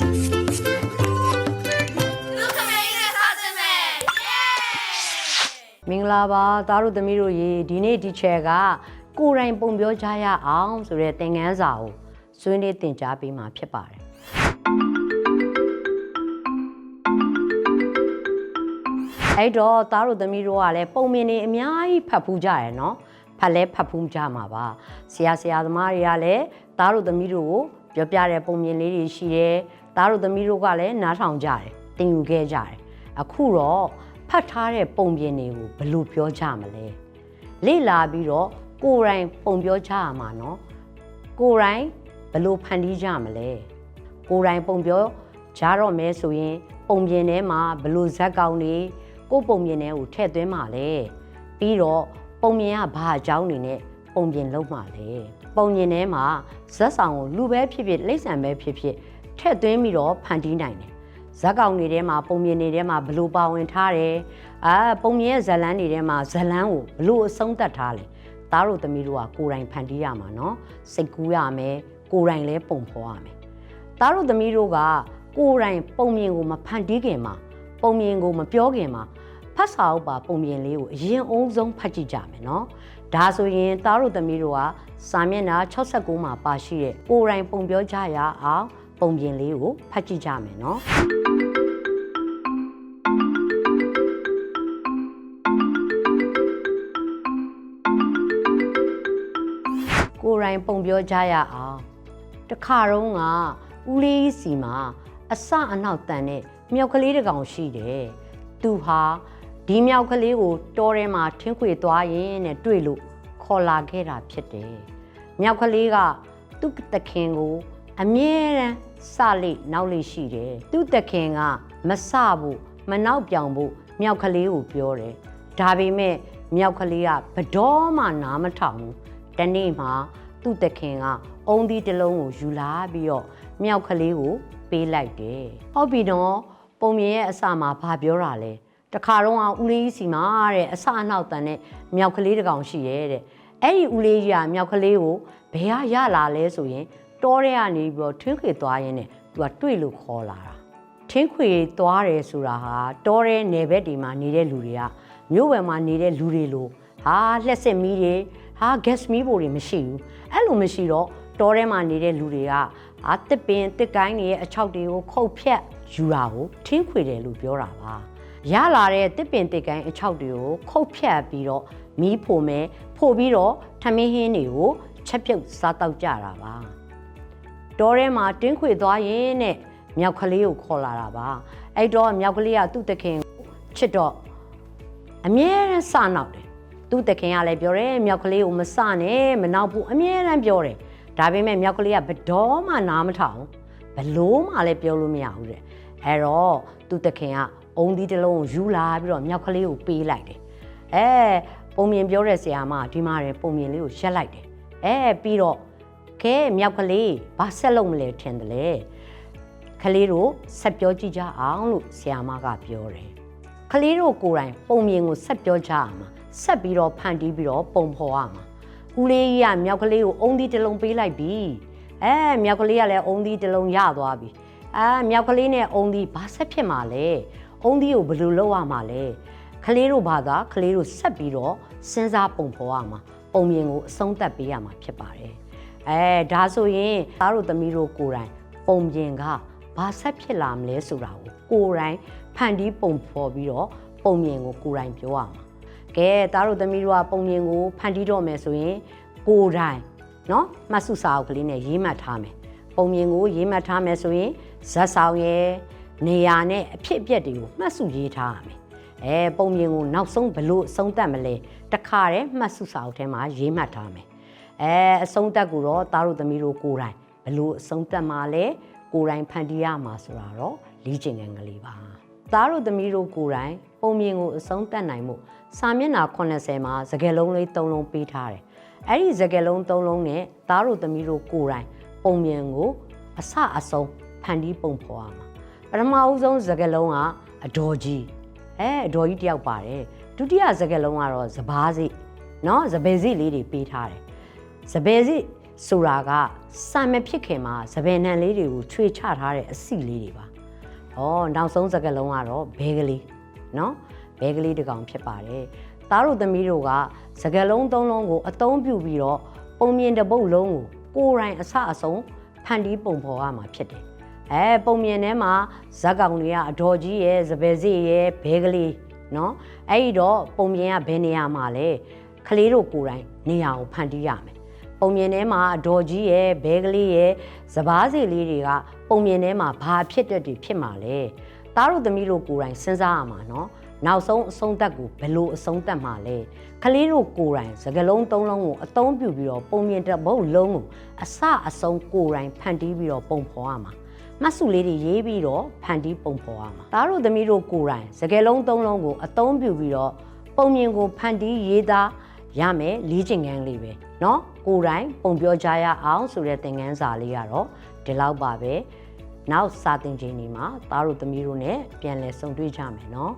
လူခမေးနဲ့စားစင်မယ်မင်္ဂလာပါသားတို့သမီးတို့ရေဒီနေ့ဒီချက်ကကိုယ်တိုင်ပုံပြောကြရအောင်ဆိုတဲ့သင်ခန်းစာကိုဆွေးနွေးသင်ကြားပေးမှာဖြစ်ပါတယ်အဲ့တော့သားတို့သမီးတို့ကလည်းပုံမြင်နေအများကြီးဖတ်ဖူးကြရယ်နော်ဖတ်လဲဖတ်ဖူးကြမှာပါဆရာဆရာသမားတွေကလည်းသားတို့သမီးတို့ကိုပြောပြတဲ့ပုံမြင်လေးတွေရှိတယ် သားတို့သမီးတို့ကလည်းနားထောင်ကြတယ်သင်ယူခဲ့ကြတယ်အခုတော့ဖတ်ထားတဲ့ပုံပြင်တွေကိုဘယ်လိုပြောကြမလဲလေ့လာပြီးတော့ကိုယ်တိုင်ပုံပြောကြရမှာနော်ကိုယ်တိုင်ဘယ်လိုဖန်တီးကြမလဲကိုယ်တိုင်ပုံပြောကြတော့မဲဆိုရင် ပုံပြင်ထဲမှာဘယ်လိုဇက်ကောင်တွေကိုယ်ပုံပြင်ထဲကိုထည့်သွင်းမှာလဲပြီးတော့ပုံပြင်ကဘာအကြောင်းနေနဲ့ပုံပြင်လုံးမှာလဲပုံပြင်ထဲမှာဇက်ဆောင်ကိုလူပဲဖြစ်ဖြစ်လိမ့်ဆန်ပဲဖြစ်ဖြစ် ထည့်သွင်းပြီးတော့ဖန်တီးနိုင်တယ်ဇက်ကောင်တွေထဲမှာပုံပြင်တွေထဲမှာဘယ်လိုပါဝင်ထားတယ်အာပုံပြင်ရဲ့ဇလန်းတွေထဲမှာဇလန်းကိုဘယ်လိုအဆုံးသတ်ထားလဲသားတို့သမီးတို့ကကိုယ်တိုင်ဖန်တီးရမှာเนาะစိတ်ကူးရမယ်ကိုယ်တိုင်လည်းပုံဖော်ရမယ် သားတို့သမီးတို့ကကိုယ်တိုင်ပုံမြင်ကိုမဖန်တီးခင်မှာပုံမြင်ကိုမပြောခင်မှာဖတ်စာအုပ်ပါပုံမြင်လေးကိုအရင်အုံးဆုံးဖတ်ကြည့်ကြမယ်နော်ဒါဆိုရင်သားတို့သမီးတို့ကစာမျက်နှာ69မှာပါရှိတဲ့ကိုယ်တိုင်ပုံပြောကြရအောင် ပုံပြင်လေးကိုဖတ်ကြည့်ကြမယ်နော်ကိုယ်တိုင်ပုံပြောကြရအောင်တခါတော့ကဦးလေးကြီးစီမှာအစအနောက်တန်တဲ့မြောက်ကလေးတစ်ကောင်ရှိတယ်သူဟာဒီမြောက်ကလေးကိုတောထဲမှာထင်းခွေသွားရင်နဲ့တွေ့လို့ခေါ်လာခဲ့တာဖြစ်တယ်မြောက်ကလေးကသူ့တခင်ကို အမြဲတမ်းစလိနောက်လိရှိတယ်သူ့တခင်ကမစဘူးမနောက်ပြောင်ဘူးမြောက်ကလေးကိုပြောတယ်ဒါပေမဲ့မြောက်ကလေးကဘတော်မှနားမထောင်ဘူးတနေ့မှာသူ့တခင်ကအုံသီးတစ်လုံးကိုယူလာပြီးတော့မြောက်ကလေးကိုပေးလိုက်တယ်။ဟုတ်ပြီတော့ပုံမြင်ရဲ့အစမှာဘာပြောတာလဲ။တခါတော့ကဦးလေးကြီးစီမှာတဲ့အစအနောက်တန်တဲ့မြောက်ကလေးတစ်ကောင်ရှိရဲ့တဲ့။အဲ့ဒီဦးလေးကြီးကမြောက်ကလေးကိုဘယ်ဟာရလာလဲဆိုရင် တောထဲကနေပြီးတော့ထွင်းခွေသွားရင်းနဲ့သူကတွေ့လို့ခေါ်လာတာ။ထင်းခွေသွားတယ်ဆိုတာဟာတောတဲ့နယ်ဘက်တွေမှာနေတဲ့လူတွေကမြို့ဝယ်မှာနေတဲ့လူတွေလိုဟာလှက်စစ်မီးတွေဟာ gas မီးပိုတွေမရှိဘူးအဲ့လိုမရှိတော့တောထဲမှာနေတဲ့လူတွေကအာတစ်ပင်တစ်ကိုင်းတွေရဲ့အချောက်တွေကိုခုတ်ဖြတ်ယူတာကိုထင်းခွေတယ်လို့ပြောတာပါရလာတဲ့တစ်ပင်တစ်ကိုင်းအချောက်တွေကိုခုတ်ဖြတ်ပြီးတော့မီးဖို့မယ်ဖို့ပြီးတော့ထမင်းဟင်းတွေကိုချက်ပြုတ်စားတောက်ကြတာပါ တောထဲမှာတင်းခွေသွားရင်နဲ့မြောက်ကလေးကိုခေါ်လာတာပါအဲ့တော့မြောက်ကလေးကသူ့တခင်ကိုချစ်တော့အမြဲတမ်းစနောက်တယ်သူ့တခင်ကလည်းပြောတယ်မြောက်ကလေးကိုမစနဲ့မနောက်ဘူးအမြဲတမ်းပြောတယ်ဒါပေမဲ့မြောက်ကလေးကဘတော်မှနားမထောင်ဘလို့မှလည်းပြောလို့မရဘူးတဲ့အဲ့တော့သူ့တခင်ကအုံသီးတစ်လုံးကိုယူလာပြီးတော့မြောက်ကလေးကိုပေးလိုက်တယ်အဲပုံမြင်ပြောတဲ့ဆရာမဒီမှာတယ်ပုံမြင်လေးကိုရက်လိုက်တယ်အဲပြီးတော့ ကဲမြောက်ကလေးဘာဆက်လုပ်မလဲထင်တယ်လေကလေးတို့ဆက်ပြောကြည့်ကြအောင်လို့ဆရာမကပြောတယ်ကလေးတို့ကိုယ်တိုင်ပုံမြင်ကိုဆက်ပြောကြရမှာဆက်ပြီးတော့ဖန်တီးပြီးတော့ပုံဖော်ရမှာဦးလေးကြီးကမြောက်ကလေးကိုအုံသီးတစ်လုံးပေးလိုက်ပြီအဲမြောက်ကလေးကလည်းအုံသီးတစ်လုံးရသွားပြီအဲမြောက်ကလေးနဲ့အုံသီးဘာဆက်ဖြစ်မှာလဲအုံသီးကိုဘယ်လိုလုပ်ရမှာလဲကလေးတို့ဘာသာကလေးတို့ဆက်ပြီးတော့စဉ်းစားပုံဖော်ရမှာပုံမြင်ကိုအဆုံးသတ်ပေးရမှာဖြစ်ပါတယ် အဲဒါဆိုရင်သားတို့သမီးတို့ကိုယ်တိုင်ပုံပြင်ကဘာဆက်ဖြစ်လာမလဲဆိုတာကိုကိုယ်တိုင်ဖန်တီးပုံဖော်ပြီးတော့ပုံပြင်ကိုကိုယ်တိုင်ပြောရမှာကဲသားတို့သမီးတို့ကပုံပြင်ကိုဖန်တီးတော့မယ်ဆိုရင်ကိုယ်တိုင်เนาะမှတ်စုစာအုပ်ကလေးနဲ့ရေးမှတ်ထားမယ်ပုံပြင်ကိုရေးမှတ်ထားမယ်ဆိုရင်ဇက်ဆောင်ရဲ့နေရာနဲ့အဖြစ်အပျက်တွေကိုမှတ်စုရေးထားရမယ်အဲပုံပြင်ကိုနောက်ဆုံးဘလို့အဆုံးသတ်မလဲတခါတည်းမှတ်စုစာအုပ်ထဲမှာရေးမှတ်ထားမယ် အဲအဆုံးသက်ကိုတော့သားတို့သမီးတို့ကိုယ်တိုင်ဘလို့အဆုံးသက်မှာလဲကိုယ်တိုင်ဖန်တီးရမှာဆိုတာတော့လီးကျင်ငန်းကလေးပါသားတို့သမီးတို့ကိုယ်တိုင်ပုံမြင်ကိုအဆုံးသက်နိုင်မှုစာမျက်နှာ80မှာစကယ်လုံးလေး3လုံးပေးထားတယ်အဲ့ဒီစကယ်လုံး3လုံးနဲ့သားတို့သမီးတို့ကိုယ်တိုင်ပုံမြင်ကိုအစအဆုံးဖန်တီးပုံဖော်ရမှာပထမအဦးဆုံးစကယ်လုံးကအတော်ကြီးအဲအတော်ကြီးတယောက်ပါတယ်ဒုတိယစကယ်လုံးကတော့စပားစိเนาะစပယ်စိလေးတွေပေးထားတယ် စပယ်စီဆိုတာကစာမဖြစ်ခင်မှာသပင်နှံလေးတွေကိုချွေချထားတဲ့အစီလေးတွေပါ။ဟောနောက်ဆုံးစကားလုံးကတော့ဘဲကလေးနော်ဘဲကလေးတစ်ကောင်ဖြစ်ပါတယ်။သားတို့သမီးတို့ကစကားလုံးသုံးလုံးကိုအသုံးပြုပြီးတော့ပုံမြင်တစ်ပုတ်လုံးကိုကိုယ်တိုင်အဆအဆုံးဖန်တီးပုံဖော်ရမှာဖြစ်တယ်။အဲပုံမြင်ထဲမှာဇက်ကောင်တွေကအတော်ကြီးရဲ့စပယ်စီရဲ့ဘဲကလေးနော်အဲ့ဒီတော့ပုံမြင်ကဘယ်နေရာမှာလဲကလေးတို့ကိုယ်တိုင်နေရာကိုဖန်တီးရမယ် ပုံမြင်ထဲမှာအတော်ကြီးရဲ့ဘဲကလေးရဲ့စပားစီလေးတွေကပုံမြင်ထဲမှာဘာဖြစ်တတ်တွေဖြစ်မှာလဲသားတို့သမီးတို့ကိုယ်တိုင်စဉ်းစားရမှာနော်နောက်ဆုံးအဆုံးသက်ကိုဘယ်လိုအဆုံးသက်မှာလဲကလေးတို့ကိုယ်တိုင်စကလုံးသုံးလုံးကိုအသုံးပြုပြီးတော့ပုံမြင်တဲ့ဘုတ်လုံးကိုအစအဆုံးကိုယ်တိုင်ဖန်တီးပြီးတော့ပုံဖော်ရမှာမှတ်စုလေးတွေရေးပြီးတော့ဖန်တီးပုံဖော်ရမှာသားတို့သမီးတို့ကိုယ်တိုင်စကလုံးသုံးလုံးကိုအသုံးပြုပြီးတော့ပုံမြင်ကိုဖန်တီးရေးသား ရမယ်လေးချင်ကန်းလေးပဲเนาะ ကိုယ်တိုင်ပုံပြောကြရအောင်ဆိုတဲ့သင်ခန်းစာလေးကတော့ဒီလောက်ပါပဲနောက်စာသင်ချိန်ဒီမှာသားတို့သမီးတို့နဲ့ပြန်လည်ဆုံတွေ့ကြမယ်နော်